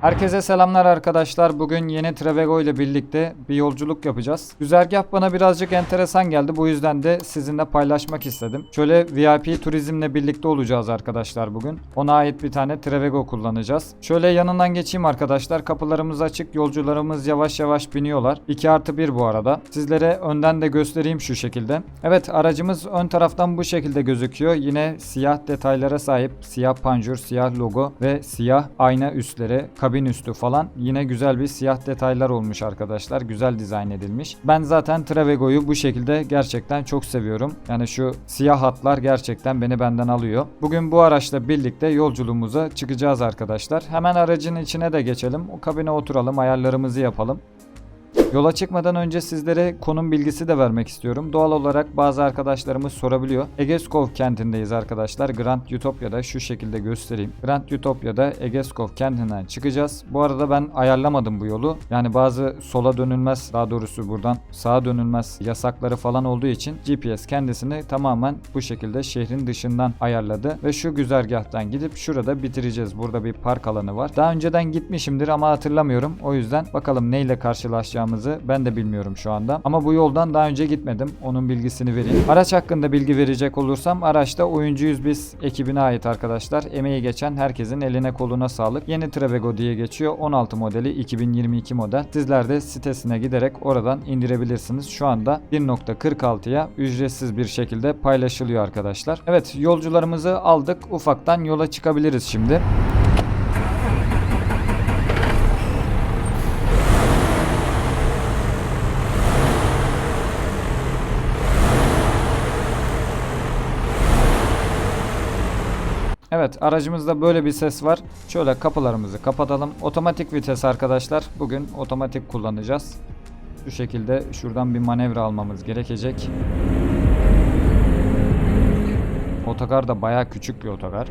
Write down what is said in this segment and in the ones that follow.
Herkese selamlar arkadaşlar. Bugün yeni Travego ile birlikte bir yolculuk yapacağız. Güzergah bana birazcık enteresan geldi. Bu yüzden de sizinle paylaşmak istedim. Şöyle VIP turizmle birlikte olacağız arkadaşlar bugün. Ona ait bir tane Travego kullanacağız. Şöyle yanından geçeyim arkadaşlar. Kapılarımız açık. Yolcularımız yavaş yavaş biniyorlar. 2 artı 1 bu arada. Sizlere önden de göstereyim şu şekilde. Evet aracımız ön taraftan bu şekilde gözüküyor. Yine siyah detaylara sahip. Siyah panjur, siyah logo ve siyah ayna üstleri, üstü falan. Yine güzel bir siyah detaylar olmuş arkadaşlar. Güzel dizayn edilmiş. Ben zaten Travego'yu bu şekilde gerçekten çok seviyorum. Yani şu siyah hatlar gerçekten beni benden alıyor. Bugün bu araçla birlikte yolculuğumuza çıkacağız arkadaşlar. Hemen aracın içine de geçelim. O kabine oturalım, ayarlarımızı yapalım. Yola çıkmadan önce sizlere konum bilgisi de vermek istiyorum. Doğal olarak bazı arkadaşlarımız sorabiliyor. Egeskov kentindeyiz arkadaşlar. Grand Utopia'da şu şekilde göstereyim. Grand Utopia'da Egeskov kentinden çıkacağız. Bu arada ben ayarlamadım bu yolu. Yani bazı sola dönülmez daha doğrusu buradan sağa dönülmez yasakları falan olduğu için GPS kendisini tamamen bu şekilde şehrin dışından ayarladı. Ve şu güzergahtan gidip şurada bitireceğiz. Burada bir park alanı var. Daha önceden gitmişimdir ama hatırlamıyorum. O yüzden bakalım neyle karşılaşacağımızı ben de bilmiyorum şu anda. Ama bu yoldan daha önce gitmedim. Onun bilgisini vereyim. Araç hakkında bilgi verecek olursam araçta oyuncuyuz biz ekibine ait arkadaşlar. Emeği geçen herkesin eline koluna sağlık. Yeni Travego diye geçiyor. 16 modeli 2022 model. Sizler de sitesine giderek oradan indirebilirsiniz. Şu anda 1.46'ya ücretsiz bir şekilde paylaşılıyor arkadaşlar. Evet yolcularımızı aldık. Ufaktan yola çıkabiliriz şimdi. Evet aracımızda böyle bir ses var. Şöyle kapılarımızı kapatalım. Otomatik vites arkadaşlar. Bugün otomatik kullanacağız. Şu şekilde şuradan bir manevra almamız gerekecek. Otogar da baya küçük bir otogar.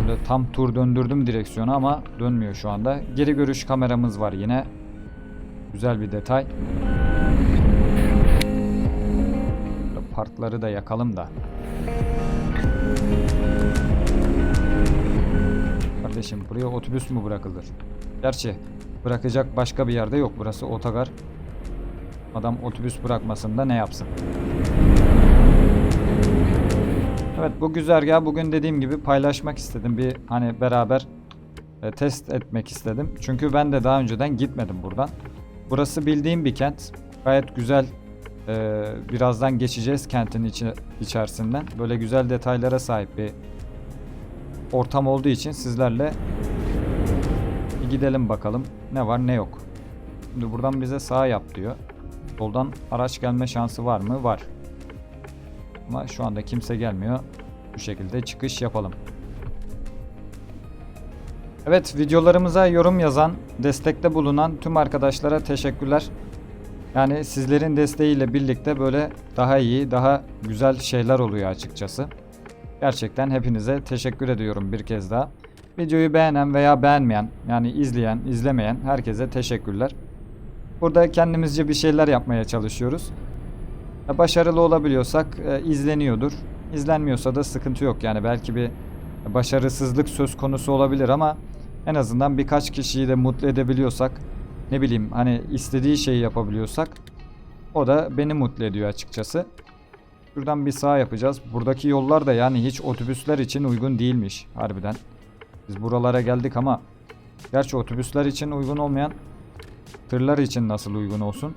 Böyle tam tur döndürdüm direksiyonu ama dönmüyor şu anda. Geri görüş kameramız var yine. Güzel bir detay. Böyle parkları da yakalım da. Kardeşim buraya otobüs mü bırakılır? Gerçi bırakacak başka bir yerde yok. Burası otogar. Adam otobüs bırakmasında ne yapsın? Evet bu güzergahı bugün dediğim gibi paylaşmak istedim. Bir hani beraber e, test etmek istedim. Çünkü ben de daha önceden gitmedim buradan. Burası bildiğim bir kent. Gayet güzel. e, birazdan geçeceğiz kentin içi, içerisinden. Böyle güzel detaylara sahip bir ortam olduğu için sizlerle gidelim bakalım ne var ne yok. Şimdi buradan bize sağ yap diyor. Soldan araç gelme şansı var mı? Var. Ama şu anda kimse gelmiyor. Bu şekilde çıkış yapalım. Evet videolarımıza yorum yazan, destekte bulunan tüm arkadaşlara teşekkürler. Yani sizlerin desteğiyle birlikte böyle daha iyi, daha güzel şeyler oluyor açıkçası. Gerçekten hepinize teşekkür ediyorum bir kez daha. Videoyu beğenen veya beğenmeyen, yani izleyen, izlemeyen herkese teşekkürler. Burada kendimizce bir şeyler yapmaya çalışıyoruz. Başarılı olabiliyorsak e, izleniyordur. İzlenmiyorsa da sıkıntı yok. Yani belki bir başarısızlık söz konusu olabilir ama en azından birkaç kişiyi de mutlu edebiliyorsak, ne bileyim hani istediği şeyi yapabiliyorsak o da beni mutlu ediyor açıkçası. Şuradan bir sağ yapacağız. Buradaki yollar da yani hiç otobüsler için uygun değilmiş harbiden. Biz buralara geldik ama gerçi otobüsler için uygun olmayan tırlar için nasıl uygun olsun?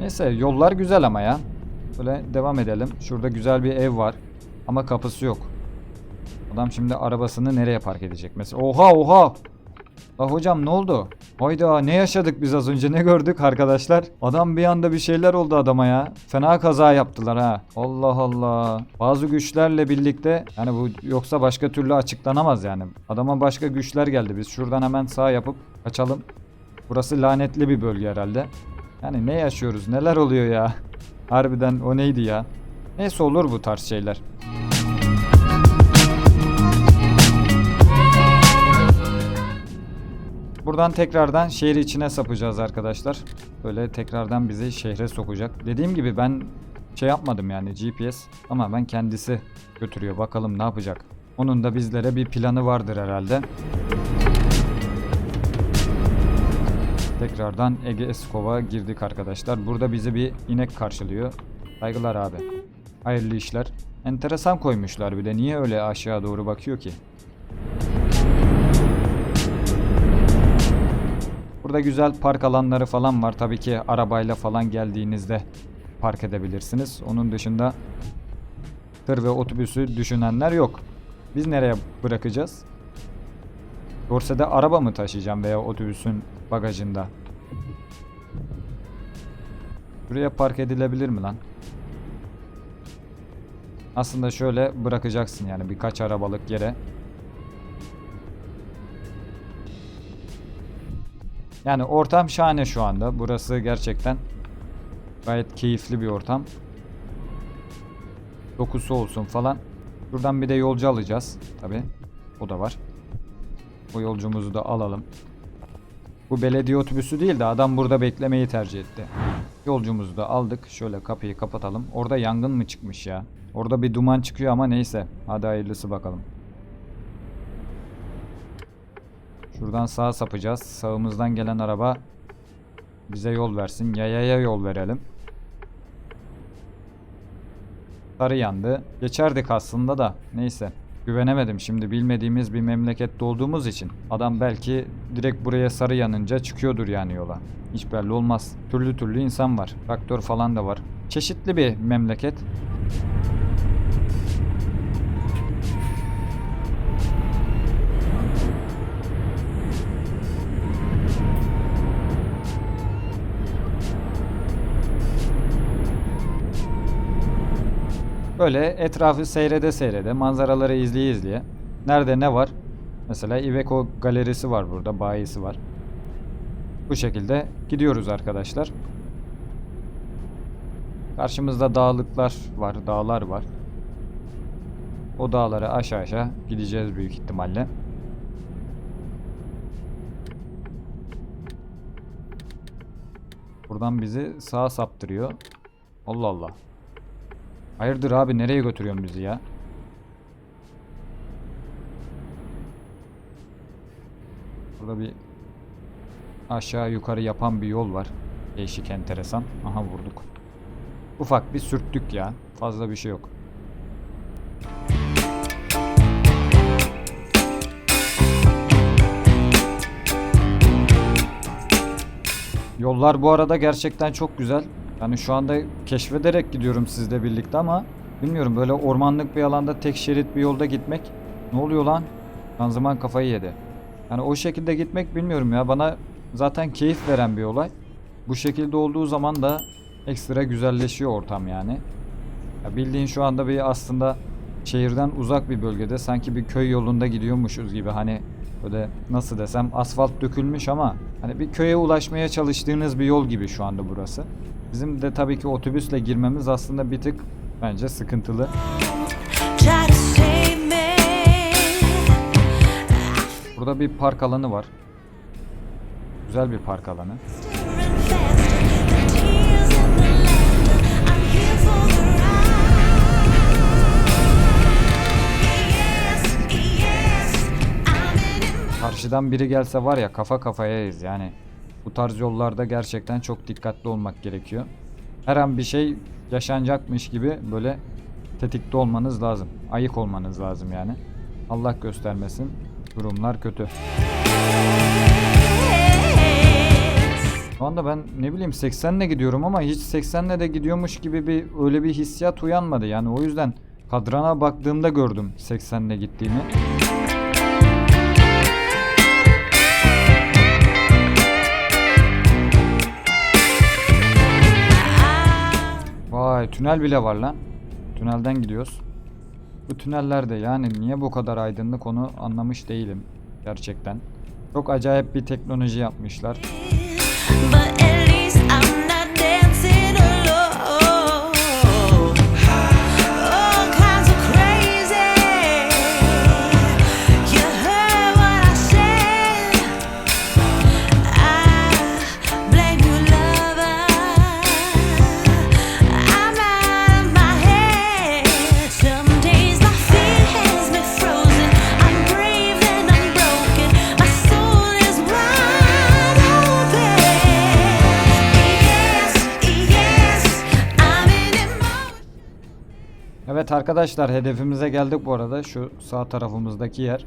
Neyse yollar güzel ama ya. Böyle devam edelim. Şurada güzel bir ev var ama kapısı yok. Adam şimdi arabasını nereye park edecek mesela? Oha oha! La hocam ne oldu? Hayda ne yaşadık biz az önce ne gördük arkadaşlar? Adam bir anda bir şeyler oldu adama ya. Fena kaza yaptılar ha. Allah Allah. Bazı güçlerle birlikte yani bu yoksa başka türlü açıklanamaz yani. Adama başka güçler geldi. Biz şuradan hemen sağ yapıp kaçalım. Burası lanetli bir bölge herhalde. Yani ne yaşıyoruz neler oluyor ya. Harbiden o neydi ya. Neyse olur bu tarz şeyler. Buradan tekrardan şehir içine sapacağız arkadaşlar. Böyle tekrardan bizi şehre sokacak. Dediğim gibi ben şey yapmadım yani GPS ama ben kendisi götürüyor. Bakalım ne yapacak. Onun da bizlere bir planı vardır herhalde. Tekrardan Ege Eskov'a girdik arkadaşlar. Burada bizi bir inek karşılıyor. Saygılar abi. Hayırlı işler. Enteresan koymuşlar bir de. Niye öyle aşağı doğru bakıyor ki? Burada güzel park alanları falan var. Tabii ki arabayla falan geldiğinizde park edebilirsiniz. Onun dışında tır ve otobüsü düşünenler yok. Biz nereye bırakacağız? Dorse'de araba mı taşıyacağım veya otobüsün bagajında? Buraya park edilebilir mi lan? Aslında şöyle bırakacaksın yani birkaç arabalık yere. Yani ortam şahane şu anda. Burası gerçekten gayet keyifli bir ortam. Dokusu olsun falan. Buradan bir de yolcu alacağız. Tabi. O da var. O yolcumuzu da alalım. Bu belediye otobüsü değil de adam burada beklemeyi tercih etti. Yolcumuzu da aldık. Şöyle kapıyı kapatalım. Orada yangın mı çıkmış ya? Orada bir duman çıkıyor ama neyse. Hadi hayırlısı bakalım. Şuradan sağa sapacağız. Sağımızdan gelen araba bize yol versin. Yayaya yol verelim. Sarı yandı. Geçerdik aslında da. Neyse. Güvenemedim şimdi bilmediğimiz bir memlekette olduğumuz için. Adam belki direkt buraya sarı yanınca çıkıyordur yani yola. Hiç belli olmaz. Türlü türlü insan var. Traktör falan da var. Çeşitli bir memleket. Böyle etrafı seyrede seyrede, manzaraları izleye izleye. Nerede ne var? Mesela Iveco galerisi var burada, bayisi var. Bu şekilde gidiyoruz arkadaşlar. Karşımızda dağlıklar var, dağlar var. O dağları aşağı aşağı gideceğiz büyük ihtimalle. Buradan bizi sağa saptırıyor. Allah Allah. Hayırdır abi nereye götürüyorsun bizi ya? Burada bir aşağı yukarı yapan bir yol var. Değişik enteresan. Aha vurduk. Ufak bir sürttük ya. Fazla bir şey yok. Yollar bu arada gerçekten çok güzel. Yani şu anda keşfederek gidiyorum sizle birlikte ama bilmiyorum böyle ormanlık bir alanda tek şerit bir yolda gitmek ne oluyor lan? Kanzıman kafayı yedi. Yani o şekilde gitmek bilmiyorum ya bana zaten keyif veren bir olay. Bu şekilde olduğu zaman da ekstra güzelleşiyor ortam yani. Ya bildiğin şu anda bir aslında şehirden uzak bir bölgede sanki bir köy yolunda gidiyormuşuz gibi hani böyle nasıl desem asfalt dökülmüş ama hani bir köye ulaşmaya çalıştığınız bir yol gibi şu anda burası. Bizim de tabii ki otobüsle girmemiz aslında bir tık bence sıkıntılı. Burada bir park alanı var. Güzel bir park alanı. Karşıdan biri gelse var ya kafa kafayayız yani. Bu tarz yollarda gerçekten çok dikkatli olmak gerekiyor. Her an bir şey yaşanacakmış gibi böyle tetikte olmanız lazım. Ayık olmanız lazım yani. Allah göstermesin. Durumlar kötü. Şu anda ben ne bileyim 80'le gidiyorum ama hiç 80'le de gidiyormuş gibi bir öyle bir hissiyat uyanmadı. Yani o yüzden kadrana baktığımda gördüm 80'le gittiğimi. Tünel bile var lan. Tünelden gidiyoruz. Bu tünellerde yani niye bu kadar aydınlık onu anlamış değilim. Gerçekten. Çok acayip bir teknoloji yapmışlar. But Evet arkadaşlar hedefimize geldik bu arada. Şu sağ tarafımızdaki yer.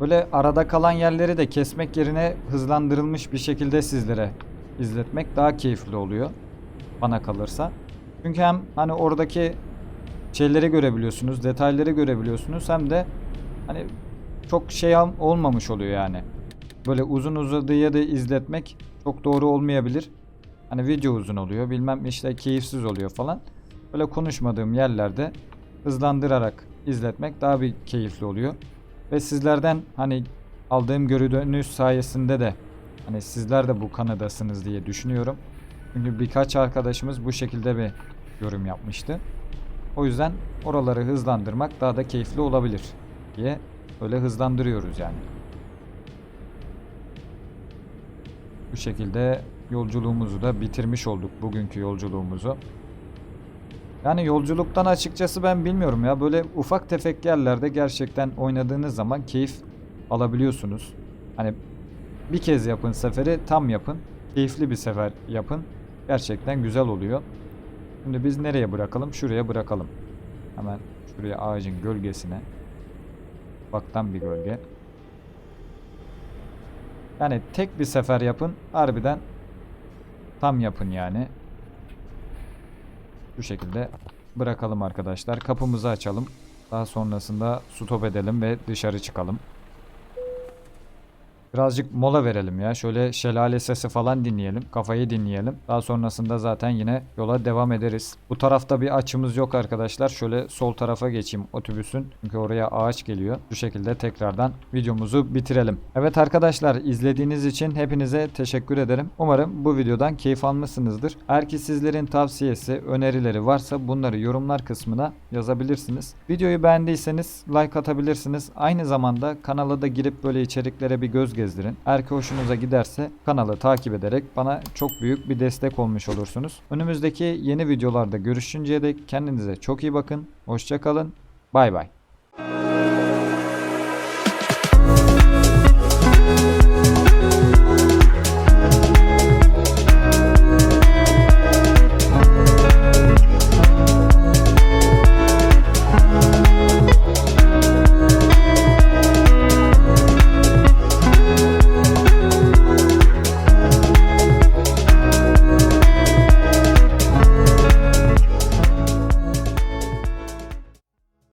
Böyle arada kalan yerleri de kesmek yerine hızlandırılmış bir şekilde sizlere izletmek daha keyifli oluyor. Bana kalırsa. Çünkü hem hani oradaki şeyleri görebiliyorsunuz, detayları görebiliyorsunuz hem de hani çok şey olmamış oluyor yani. Böyle uzun uzadıya da izletmek çok doğru olmayabilir. Hani video uzun oluyor, bilmem işte keyifsiz oluyor falan. Böyle konuşmadığım yerlerde hızlandırarak izletmek daha bir keyifli oluyor. Ve sizlerden hani aldığım geri dönüş sayesinde de hani sizler de bu kanadasınız diye düşünüyorum. Çünkü birkaç arkadaşımız bu şekilde bir yorum yapmıştı. O yüzden oraları hızlandırmak daha da keyifli olabilir diye öyle hızlandırıyoruz yani. Bu şekilde yolculuğumuzu da bitirmiş olduk bugünkü yolculuğumuzu. Yani yolculuktan açıkçası ben bilmiyorum ya böyle ufak tefek yerlerde gerçekten oynadığınız zaman keyif alabiliyorsunuz. Hani bir kez yapın seferi tam yapın. Keyifli bir sefer yapın. Gerçekten güzel oluyor. Şimdi biz nereye bırakalım? Şuraya bırakalım. Hemen şuraya ağacın gölgesine. Baktan bir gölge. Yani tek bir sefer yapın. Harbiden tam yapın yani. Bu şekilde bırakalım arkadaşlar. Kapımızı açalım. Daha sonrasında stop edelim ve dışarı çıkalım. Birazcık mola verelim ya. Şöyle şelale sesi falan dinleyelim. Kafayı dinleyelim. Daha sonrasında zaten yine yola devam ederiz. Bu tarafta bir açımız yok arkadaşlar. Şöyle sol tarafa geçeyim otobüsün. Çünkü oraya ağaç geliyor. Bu şekilde tekrardan videomuzu bitirelim. Evet arkadaşlar izlediğiniz için hepinize teşekkür ederim. Umarım bu videodan keyif almışsınızdır. Eğer ki sizlerin tavsiyesi, önerileri varsa bunları yorumlar kısmına yazabilirsiniz. Videoyu beğendiyseniz like atabilirsiniz. Aynı zamanda kanala da girip böyle içeriklere bir göz gezdirin. Eğer ki hoşunuza giderse kanalı takip ederek bana çok büyük bir destek olmuş olursunuz. Önümüzdeki yeni videolarda görüşünceye dek kendinize çok iyi bakın. Hoşçakalın. Bay bay.